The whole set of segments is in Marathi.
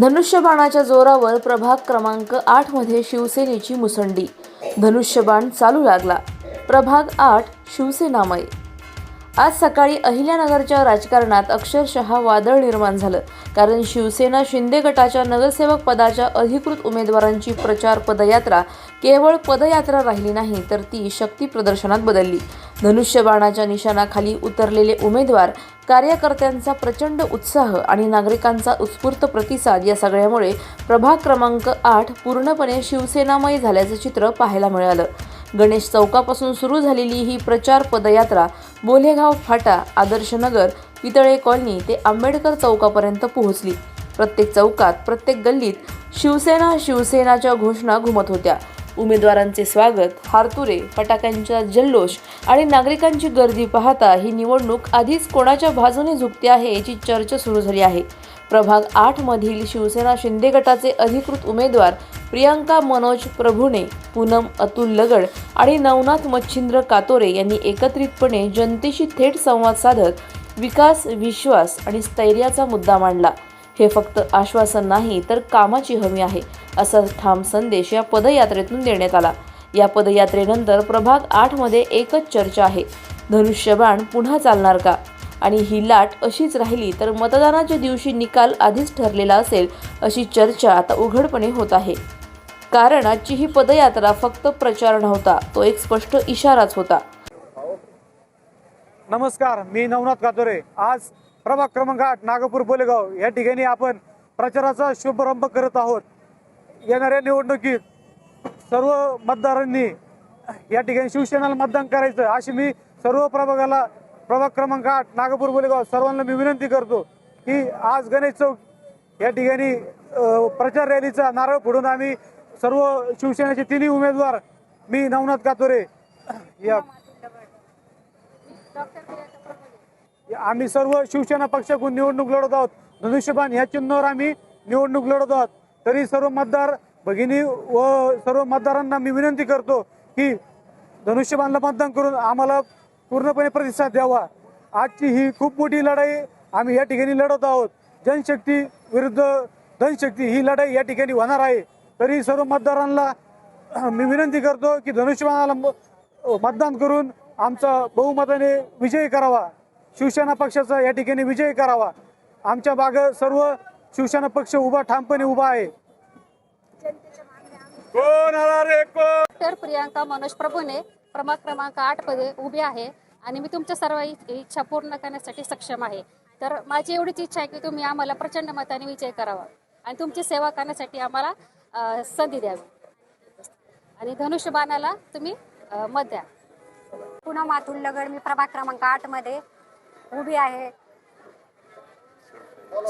धनुष्यबाणाच्या जोरावर प्रभाग क्रमांक आठमध्ये शिवसेनेची मुसंडी. धनुष्यबाण चालू लागला. प्रभाग आठ शिवसेनामय. आज सकाळी अहिल्यानगरच्या राजकारणात अक्षरशः वादळ निर्माण झालं. कारण शिवसेना शिंदे गटाच्या नगरसेवक पदाच्या अधिकृत उमेदवारांची प्रचार पदयात्रा केवळ पदयात्रा राहिली नाही तर ती शक्ती प्रदर्शनात बदलली. धनुष्यबाणाच्या निशाणाखाली उतरलेले उमेदवार कार्यकर्त्यांचा प्रचंड उत्साह आणि नागरिकांचा उत्स्फूर्त प्रतिसाद या सगळ्यामुळे प्रभाग क्रमांक आठ पूर्णपणे शिवसेनामय झाल्याचं चित्र पाहायला मिळालं. गणेश चौकापासून सुरू झालेली ही प्रचार पदयात्रा बोलेगाव फाटा आदर्शनगर पितळे कॉलनी ते आंबेडकर चौकापर्यंत पोहोचली. प्रत्येक चौकात प्रत्येक गल्लीत शिवसेना शिवसेनाच्या घोषणा घुमत होत्या. उमेदवारांचे स्वागत हारतुरे फटाक्यांचा जल्लोष आणि नागरिकांची गर्दी पाहता ही निवडणूक आधीच कोणाच्या बाजूने झुकते आहे याची चर्चा सुरू झाली आहे. प्रभाग आठमधील शिवसेना शिंदे गटाचे अधिकृत उमेदवार प्रियांका मनोज प्रभुणे पूनम अतुल लगड आणि नवनाथ मच्छिंद्र कातोरे यांनी एकत्रितपणे जनतेशी थेट संवाद साधत विकास विश्वास आणि स्थैर्याचा मुद्दा मांडला. हे फक्त आश्वासन नाही तर कामाची हमी आहे असा ठाम संदेश या पदयात्रेतून देण्यात आला. या पदयात्रेनंतर प्रभाग आठमध्ये एकच चर्चा आहे. धनुष्यबाण पुन्हा चालणार का? आणि ही लाट अशीच राहिली तर मतदानाच्या दिवशी निकाल आधीच ठरलेला असेल अशी चर्चा आता उघडपणे होत आहे. कारण आजची ही पदयात्रा फक्त प्रचार नव्हता तो एक स्पष्ट इशाराच होता. नमस्कार मी नवनाथ कातोरे. आज प्रभाग क्रमांक आठ नागपूर बोलेगाव या ठिकाणी आपण प्रचाराचा शुभारंभ करत आहोत. येणाऱ्या निवडणुकीत सर्व मतदारांनी या ठिकाणी शिवसेनेला मतदान करायचं अशी मी सर्व प्रभागाला प्रभाग क्रमांक आठ नागपूर बोलेगाव. सर्वांना मी विनंती करतो की आज गणेश चौक या ठिकाणी प्रचार रॅलीचा नारळ फोडून आम्ही सर्व शिवसेनेचे तिन्ही उमेदवार मी नवनाथ कातोरे या आम्ही सर्व शिवसेना पक्षाकडून निवडणूक लढत आहोत. धनुष्यबाण ह्या चिन्हावर आम्ही निवडणूक लढत आहोत. तरी सर्व मतदार भगिनी व सर्व मतदारांना मी विनंती करतो की धनुष्यबाणला मतदान करून आम्हाला पूर्णपणे प्रतिसाद द्यावा. आजची ही खूप मोठी लढाई आम्ही या ठिकाणी लढत आहोत. जनशक्ती विरुद्ध धनशक्ती ही लढाई या ठिकाणी होणार आहे. तरी सर्व मतदारांना मी विनंती करतो की धनुष्यबाणाला म- मतदान करून आमचा बहुमताने विजय करावा. शिवसेना पक्षाचा या ठिकाणी विजय करावा. आमच्या माग सर्व शिवसेना पक्ष उभा ठामपणे उभा आहे. कोण आला रे? कोण? प्रियांका मनोज प्रभूने प्रभाग क्रमांक आठमध्ये उभे आहे आणि मी तुमच्या सर्व इच्छा पूर्ण करण्यासाठी सक्षम आहे. तर माझी एवढीच इच्छा आहे की तुम्ही आम्हाला प्रचंड मताने विजय करावा आणि तुमची सेवा करण्यासाठी आम्हाला संधी द्यावी. आणि धनुष्यबाणाला तुम्ही मत द्या. पुन्हा माथुर मी प्रभाग क्रमांक आठमध्ये उभी आहे.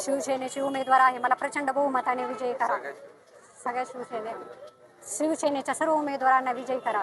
शिवसेनेची उमेदवार आहे. मला प्रचंड बहुमताने विजयी करा. सगळ्या शिवसेने शिवसेनेच्या सर्व उमेदवारांना विजयी करा.